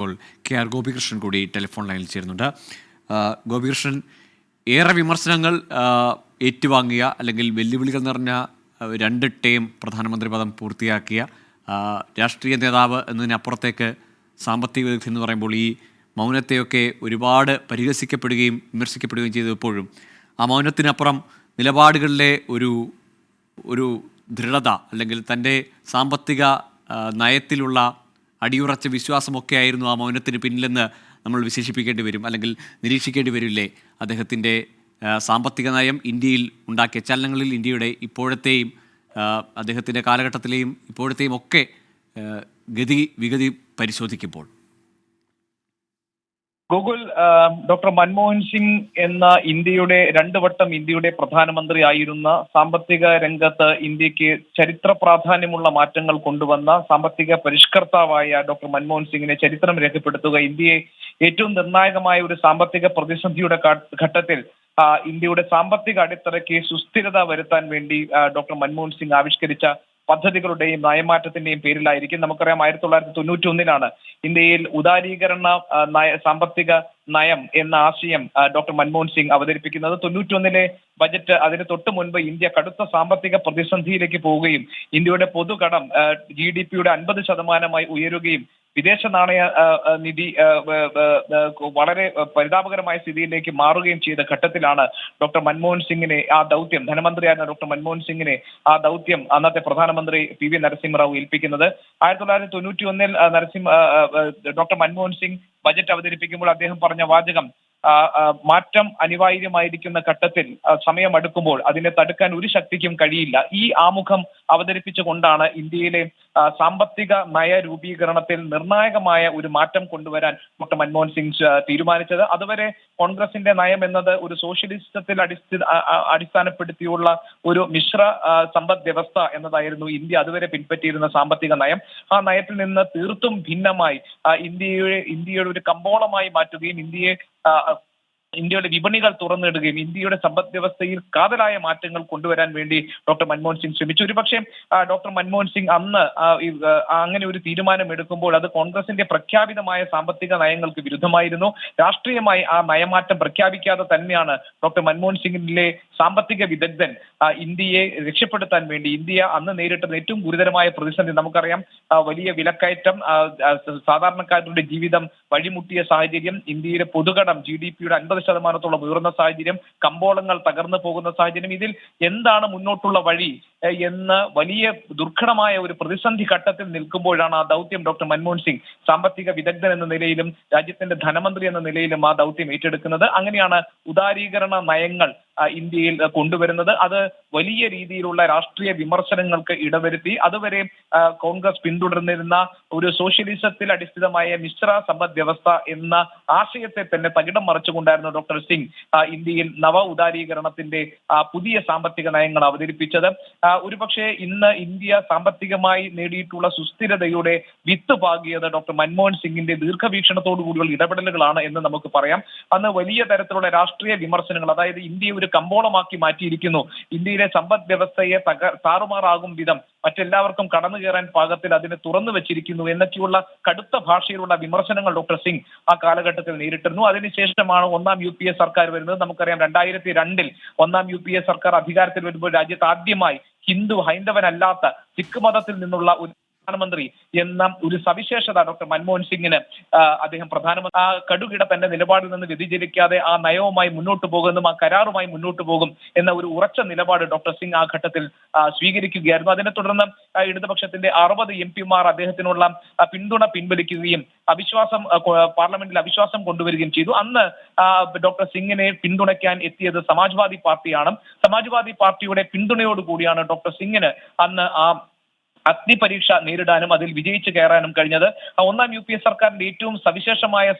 ഇപ്പോൾ K R Gopikrishnan കൂടി telephone ലൈനിൽ ചേരുന്നുണ്ട്. ഗോപികൃഷ്ണൻ ഏറെ വിമർശനങ്ങൾ ഏറ്റുവാങ്ങിയ അല്ലെങ്കിൽ വെല്ലുവിളികൾ നിറഞ്ഞ രണ്ട് ടേം പ്രധാനമന്ത്രി പദം പൂർത്തിയാക്കിയ രാഷ്ട്രീയ നേതാവ് എന്നതിനപ്പുറത്തേക്ക് സാമ്പത്തിക വിദഗ്ധൻ എന്ന് പറയുമ്പോൾ ഈ മൗനത്തെയൊക്കെ ഒരുപാട് പരിഹസിക്കപ്പെടുകയും വിമർശിക്കപ്പെടുകയും ചെയ്തപ്പോഴും ആ മൗനത്തിനപ്പുറം നിലപാടുകളിലെ ഒരു ഒരു ദൃഢത അല്ലെങ്കിൽ തന്റെ സാമ്പത്തിക നയത്തിലുള്ള അടിയുറച്ച വിശ്വാസമൊക്കെ ആയിരുന്നു ആ മൗനത്തിന് പിന്നിലെന്ന് നമ്മൾ വിശേഷിപ്പിക്കേണ്ടി വരും. അല്ലെങ്കിൽ നിരീക്ഷിക്കേണ്ടി വരില്ലേ? അദ്ദേഹത്തിന്റെ സാമ്പത്തിക നയം ഇന്ത്യയിൽ ഉണ്ടാക്കിയ ചലനങ്ങളിൽ ഇന്ത്യയുടെ ഇപ്പോഴത്തെയും അദ്ദേഹത്തിന്റെ കാലഘട്ടത്തിലെയും ഇപ്പോഴത്തെയും ഒക്കെ ഗതി വിഗതി പരിശോധിക്കുമ്പോൾ. ഗൂഗിൾ ഡോക്ടർ മൻമോഹൻ സിംഗ് എന്ന ഇന്ത്യയുടെ രണ്ട് വട്ടം ഇന്ത്യയുടെ പ്രധാനമന്ത്രി ആയിരുന്ന സാമ്പത്തിക രംഗത്ത് ഇന്ത്യയ്ക്ക് ചരിത്ര പ്രാധാന്യമുള്ള മാറ്റങ്ങൾ കൊണ്ടുവന്ന സാമ്പത്തിക പരിഷ്കർത്താവായ ഡോക്ടർ മൻമോഹൻ സിംഗിനെ ചരിത്രം രേഖപ്പെടുത്തുക ഇന്ത്യയെ ഏറ്റവും നിർണായകമായ ഒരു സാമ്പത്തിക പ്രതിസന്ധിയുടെ ഘട്ടത്തിൽ ഇന്ത്യയുടെ സാമ്പത്തിക അടിത്തറയ്ക്ക് സുസ്ഥിരത വരുത്താൻ വേണ്ടി ഡോക്ടർ മൻമോഹൻ സിംഗ് ആവിഷ്കരിച്ച പദ്ധതികളുടെയും നയമാറ്റത്തിന്റെയും പേരിലായിരിക്കും. നമുക്കറിയാം ആയിരത്തി തൊള്ളായിരത്തി തൊണ്ണൂറ്റി ഒന്നിലാണ് ഇന്ത്യയിൽ ഉദാരീകരണ നയ സാമ്പത്തിക നയം എന്ന ആശയം ഡോക്ടർ മൻമോഹൻ സിംഗ് അവതരിപ്പിക്കുന്നത്. തൊണ്ണൂറ്റൊന്നിലെ ബജറ്റ് അതിന് തൊട്ട് മുൻപ് ഇന്ത്യ കടുത്ത സാമ്പത്തിക പ്രതിസന്ധിയിലേക്ക് പോവുകയും ഇന്ത്യയുടെ പൊതുകടം ജി ഡി പിയുടെ അൻപത് ശതമാനമായി ഉയരുകയും വിദേശ നാണയ നിധി വളരെ പരിതാപകരമായ സ്ഥിതിയിലേക്ക് മാറുകയും ചെയ്ത ഘട്ടത്തിലാണ് ഡോക്ടർ മൻമോഹൻ സിംഗിനെ ആ ദൗത്യം ധനമന്ത്രിയായിരുന്ന ഡോക്ടർ മൻമോഹൻ സിംഗിനെ ആ ദൗത്യം അന്നത്തെ പ്രധാനമന്ത്രി പി വി നരസിംഹറാവു ഏൽപ്പിക്കുന്നത്. ആയിരത്തി തൊള്ളായിരത്തി തൊണ്ണൂറ്റി ഒന്നിൽ നരസിംഹ ഡോക്ടർ മൻമോഹൻ സിംഗ് ബജറ്റ് അവതരിപ്പിക്കുമ്പോൾ അദ്ദേഹം പറഞ്ഞ വാചകം മാറ്റം അനിവാര്യമായിരിക്കുന്ന ഘട്ടത്തിൽ സമയമെടുക്കുമ്പോൾ അതിനെ തടുക്കാൻ ഒരു ശക്തിക്കും കഴിയില്ല. ഈ ആമുഖം അവതരിപ്പിച്ചുകൊണ്ടാണ് ഇന്ത്യയിലെ സാമ്പത്തിക നയ രൂപീകരണത്തിൽ നിർണായകമായ ഒരു മാറ്റം കൊണ്ടുവരാൻ ഡോക്ടർ മൻമോഹൻ സിംഗ് തീരുമാനിച്ചത്. അതുവരെ കോൺഗ്രസിന്റെ നയം എന്നത് ഒരു സോഷ്യലിസത്തിൽ അടിസ്ഥ ആ, ആ, അടിസ്ഥാനപ്പെടുത്തിയുള്ള ഒരു മിശ്ര സമ്പദ് വ്യവസ്ഥ എന്നതായിരുന്നു ഇന്ത്യ അതുവരെ പിൻപറ്റിയിരുന്ന സാമ്പത്തിക നയം. ആ നയത്തിൽ നിന്ന് തീർത്തും ഭിന്നമായി ഇന്ത്യയുടെ ഇന്ത്യയെ ഇന്ത്യയുടെ ഒരു കമ്പോളമായി മാറ്റുകയും ഇന്ത്യയെ ഇന്ത്യയുടെ വിപണികൾ തുറന്നിടുകയും ഇന്ത്യയുടെ സമ്പദ് വ്യവസ്ഥയിൽ കാതലായ മാറ്റങ്ങൾ കൊണ്ടുവരാൻ വേണ്ടി ഡോക്ടർ മൻമോഹൻ സിംഗ് ശ്രമിച്ചു. ഒരുപക്ഷെ ഡോക്ടർ മൻമോഹൻ സിംഗ് അന്ന് അങ്ങനെ ഒരു തീരുമാനം എടുക്കുമ്പോൾ അത് കോൺഗ്രസിന്റെ പ്രഖ്യാപിതമായ സാമ്പത്തിക നയങ്ങൾക്ക് വിരുദ്ധമായിരുന്നു. രാഷ്ട്രീയമായി ആ നയമാറ്റം പ്രഖ്യാപിക്കാതെ തന്നെയാണ് ഡോക്ടർ മൻമോഹൻ സിംഗിലെ സാമ്പത്തിക വിദഗ്ധൻ ഇന്ത്യയെ രക്ഷപ്പെടുത്താൻ വേണ്ടി ഇന്ത്യ അന്ന് നേരിട്ടത് ഏറ്റവും ഗുരുതരമായ പ്രതിസന്ധി നമുക്കറിയാം. വലിയ വിലക്കയറ്റം സാധാരണക്കാരുടെ ജീവിതം വഴിമുട്ടിയ സാഹചര്യം ഇന്ത്യയുടെ പൊതുകടം ജി ഡി പിയുടെ അൻപത് ശതമാനത്തോളം ഉയർന്ന സാഹചര്യം കമ്പോളങ്ങൾ തകർന്നു പോകുന്ന സാഹചര്യം ഇതിൽ എന്താണ് മുന്നോട്ടുള്ള വഴി? എന്ന് വലിയ ദുർഘടമായ ഒരു പ്രതിസന്ധി ഘട്ടത്തിൽ നിൽക്കുമ്പോഴാണ് ആ ദൗത്യം ഡോക്ടർ മൻമോഹൻ സിംഗ് സാമ്പത്തിക വിദഗ്ധൻ എന്ന നിലയിലും രാജ്യത്തിന്റെ ധനമന്ത്രി എന്ന നിലയിലും ആ ദൗത്യം ഏറ്റെടുക്കുന്നത്. അങ്ങനെയാണ് ഉദാരീകരണ നയങ്ങൾ ഇന്ത്യയിൽ കൊണ്ടുവരുന്നത്. അത് വലിയ രീതിയിലുള്ള രാഷ്ട്രീയ വിമർശനങ്ങൾക്ക് ഇടവരുത്തി. അതുവരെ കോൺഗ്രസ് പിന്തുടർന്നിരുന്ന ഒരു സോഷ്യലിസത്തിൽ അടിസ്ഥിതമായ മിശ്ര സമ്പദ് വ്യവസ്ഥ എന്ന ആശയത്തെ തന്നെ തകിടം മറിച്ചുകൊണ്ടായിരുന്നു ഡോക്ടർ സിംഗ് ഇന്ത്യയിൽ നവ ഉദാരീകരണത്തിന്റെ പുതിയ സാമ്പത്തിക നയങ്ങൾ അവതരിപ്പിച്ചത്. ഒരുപക്ഷെ ഇന്ന് ഇന്ത്യ സാമ്പത്തികമായി നേടിയിട്ടുള്ള സുസ്ഥിരതയുടെ വിത്ത് പാകിയത് ഡോക്ടർ മൻമോഹൻ സിംഗിന്റെ ദീർഘവീക്ഷണത്തോടു കൂടിയുള്ള ഇടപെടലുകളാണ് എന്ന് നമുക്ക് പറയാം. അന്ന് വലിയ തരത്തിലുള്ള രാഷ്ട്രീയ വിമർശനങ്ങൾ അതായത് ഇന്ത്യയെ ഒരു കമ്പോളമാക്കി മാറ്റിയിരിക്കുന്നു. ഇന്ത്യയിലെ സമ്പദ് വ്യവസ്ഥയെ തക താറുമാറാകും വിധം മറ്റെല്ലാവർക്കും കടന്നു കയറാൻ പാകത്തിൽ അതിനെ തുറന്നു വെച്ചിരിക്കുന്നു എന്നൊക്കെയുള്ള കടുത്ത ഭാഷയിലുള്ള വിമർശനങ്ങൾ ഡോക്ടർ സിംഗ് ആ കാലഘട്ടത്തിൽ നേരിട്ടിരുന്നു. അതിനുശേഷമാണ് ഒന്നാം യു പി എ സർക്കാർ വരുന്നത്. നമുക്കറിയാം രണ്ടായിരത്തി രണ്ടിൽ ഒന്നാം യു പി എ സർക്കാർ അധികാരത്തിൽ വരുമ്പോൾ രാജ്യത്ത് ആദ്യമായി ഹിന്ദു ഹൈന്ദവനല്ലാത്ത സിഖ് മതത്തിൽ നിന്നുള്ള ഒരു പ്രധാനമന്ത്രി എന്ന ഒരു സവിശേഷത ഡോക്ടർ മൻമോഹൻ സിംഗിന് അദ്ദേഹം പ്രധാനമന്ത്രി ആ കടുകിട തന്റെ നിലപാടിൽ നിന്ന് വ്യതിചലിക്കാതെ ആ നയവുമായി മുന്നോട്ട് പോകുന്നതും ആ കരാറുമായി മുന്നോട്ട് പോകും എന്ന ഒരു ഉറച്ച നിലപാട് ഡോക്ടർ സിംഗ് ആ ഘട്ടത്തിൽ സ്വീകരിക്കുകയായിരുന്നു. അതിനെ തുടർന്ന് ഇടതുപക്ഷത്തിന്റെ അറുപത് എം പിമാർ അദ്ദേഹത്തിനുള്ള പിന്തുണ പിൻവലിക്കുകയും അവിശ്വാസം പാർലമെന്റിൽ അവിശ്വാസം കൊണ്ടുവരികയും ചെയ്തു. അന്ന് ഡോക്ടർ സിംഗിനെ പിന്തുണയ്ക്കാൻ എത്തിയത് സമാജ്വാദി പാർട്ടിയാണ്. സമാജ്വാദി പാർട്ടിയുടെ പിന്തുണയോടുകൂടിയാണ് ഡോക്ടർ സിംഗിന് അന്ന് ആ അഗ്നി പരീക്ഷ നേരിടാനും അതിൽ വിജയിച്ചു കയറാനും കഴിഞ്ഞത്. ഒന്നാം യു പി എ സർക്കാരിന്റെ ഏറ്റവും സവിശേഷമായ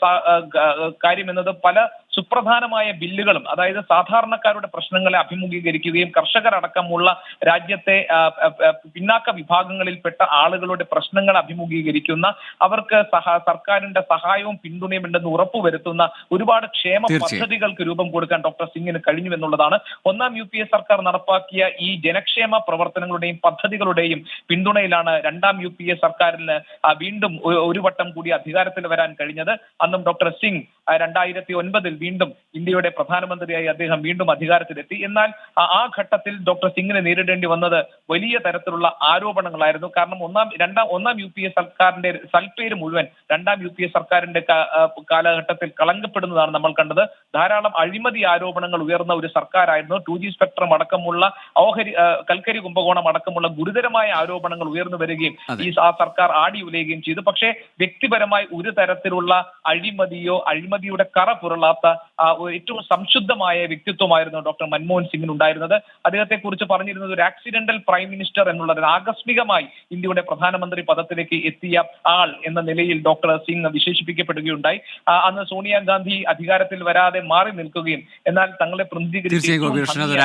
കാര്യം എന്നത് പല സുപ്രധാനമായ ബില്ലുകളും അതായത് സാധാരണക്കാരുടെ പ്രശ്നങ്ങളെ അഭിമുഖീകരിക്കുകയും കർഷകരടക്കമുള്ള രാജ്യത്തെ പിന്നാക്ക വിഭാഗങ്ങളിൽപ്പെട്ട ആളുകളുടെ പ്രശ്നങ്ങൾ അഭിമുഖീകരിക്കുന്ന അവർക്ക് സഹ സർക്കാരിന്റെ സഹായവും പിന്തുണയും ഉണ്ടെന്ന് ഉറപ്പുവരുത്തുന്ന ഒരുപാട് ക്ഷേമ പദ്ധതികൾക്ക് രൂപം കൊടുക്കാൻ ഡോക്ടർ സിംഗിന് കഴിഞ്ഞു എന്നുള്ളതാണ്. ഒന്നാം യു പി എ സർക്കാർ നടപ്പാക്കിയ ഈ ജനക്ഷേമ പ്രവർത്തനങ്ങളുടെയും പദ്ധതികളുടെയും പിന്തുണയിലാണ് രണ്ടാം യു പി എ സർക്കാരിന് വീണ്ടും ഒരു വട്ടം കൂടി അധികാരത്തിൽ വരാൻ കഴിഞ്ഞത്. അന്നും ഡോക്ടർ സിംഗ് രണ്ടായിരത്തി ഒൻപതിൽ വീണ്ടും ഇന്ത്യയുടെ പ്രധാനമന്ത്രിയായി അദ്ദേഹം വീണ്ടും അധികാരത്തിലെത്തി. എന്നാൽ ആ- ഘട്ടത്തിൽ ഡോക്ടർ സിംഗിനെ നേരിടേണ്ടി വന്നത് വലിയ തരത്തിലുള്ള ആരോപണങ്ങളായിരുന്നു. കാരണം ഒന്നാം രണ്ടാം ഒന്നാം യു പി എ സർക്കാരിന്റെ സൽപ്പേര് മുഴുവൻ രണ്ടാം യു പി എ സർക്കാരിന്റെ കാലഘട്ടത്തിൽ കളങ്കപ്പെടുന്നതാണ് നമ്മൾ കണ്ടത്. ധാരാളം അഴിമതി ആരോപണങ്ങൾ ഉയർന്ന ഒരു സർക്കാരായിരുന്നു. ടു ജി സ്പെക്ട്രം അടക്കമുള്ള ഓഹരി കൽക്കരി കുംഭകോണം അടക്കമുള്ള ഗുരുതരമായ ആരോപണങ്ങൾ ഉയർന്നു വരികയും ഈ ആ സർക്കാർ ആടി ഉലയുകയും ചെയ്തു. പക്ഷേ വ്യക്തിപരമായി ഒരു തരത്തിലുള്ള അഴിമതിയോ അഴിമതിയുടെ കറ പുരളാത്ത ഏറ്റവും സംശുദ്ധമായ വ്യക്തിത്വമായിരുന്നു ഡോക്ടർ മൻമോഹൻ സിംഗിന് ഉണ്ടായിരുന്നത് അദ്ദേഹത്തെ കുറിച്ച് പറഞ്ഞിരുന്നത് ഒരു ആക്സിഡന്റൽ പ്രൈം മിനിസ്റ്റർ എന്നുള്ളത് ആകസ്മികമായി ഇന്ത്യയുടെ പ്രധാനമന്ത്രി പദത്തിലേക്ക് എത്തിയ ആൾ എന്ന നിലയിൽ ഡോക്ടർ സിംഗ് വിശേഷിപ്പിക്കപ്പെടുകയുണ്ടായി. അന്ന് സോണിയാഗാന്ധി അധികാരത്തിൽ വരാതെ മാറി നിൽക്കുകയും എന്നാൽ തങ്ങളെ പ്രതിനിധീകരിച്ച്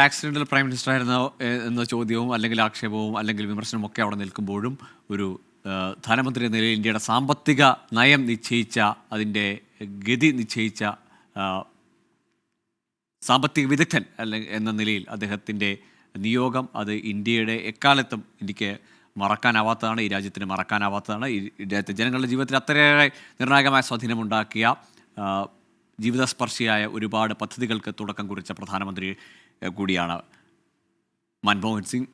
ആക്സിഡന്റൽ പ്രൈം മിനിസ്റ്റർ ആയിരുന്നു എന്ന ചോദ്യവും അല്ലെങ്കിൽ ആക്ഷേപവും അല്ലെങ്കിൽ വിമർശനവും ഒക്കെ അവിടെ നിൽക്കുമ്പോഴും ഒരു ധനമന്ത്രി എന്ന നിലയിൽ ഇന്ത്യയുടെ സാമ്പത്തിക നയം നിശ്ചയിച്ച അതിന്റെ ഗതി നിശ്ചയിച്ച സാമ്പത്തിക വിദഗ്ധൻ അല്ലെങ്കിൽ എന്ന നിലയിൽ അദ്ദേഹത്തിന്റെ നിയോഗം അത് ഇന്ത്യയുടെ എക്കാലത്തും ഇന്ത്യയ്ക്ക് മറക്കാനാവാത്തതാണ് ഈ രാജ്യത്തിന് മറക്കാനാവാത്തതാണ്. ഈ രാജ്യത്തെ ജനങ്ങളുടെ ജീവിതത്തിൽ അത്രയേറെ നിർണായകമായ സ്വാധീനമുണ്ടാക്കിയ ജീവിതസ്പർശിയായ ഒരുപാട് പദ്ധതികൾക്ക് തുടക്കം കുറിച്ച പ്രധാനമന്ത്രി കൂടിയാണ് മൻമോഹൻ സിംഗ്.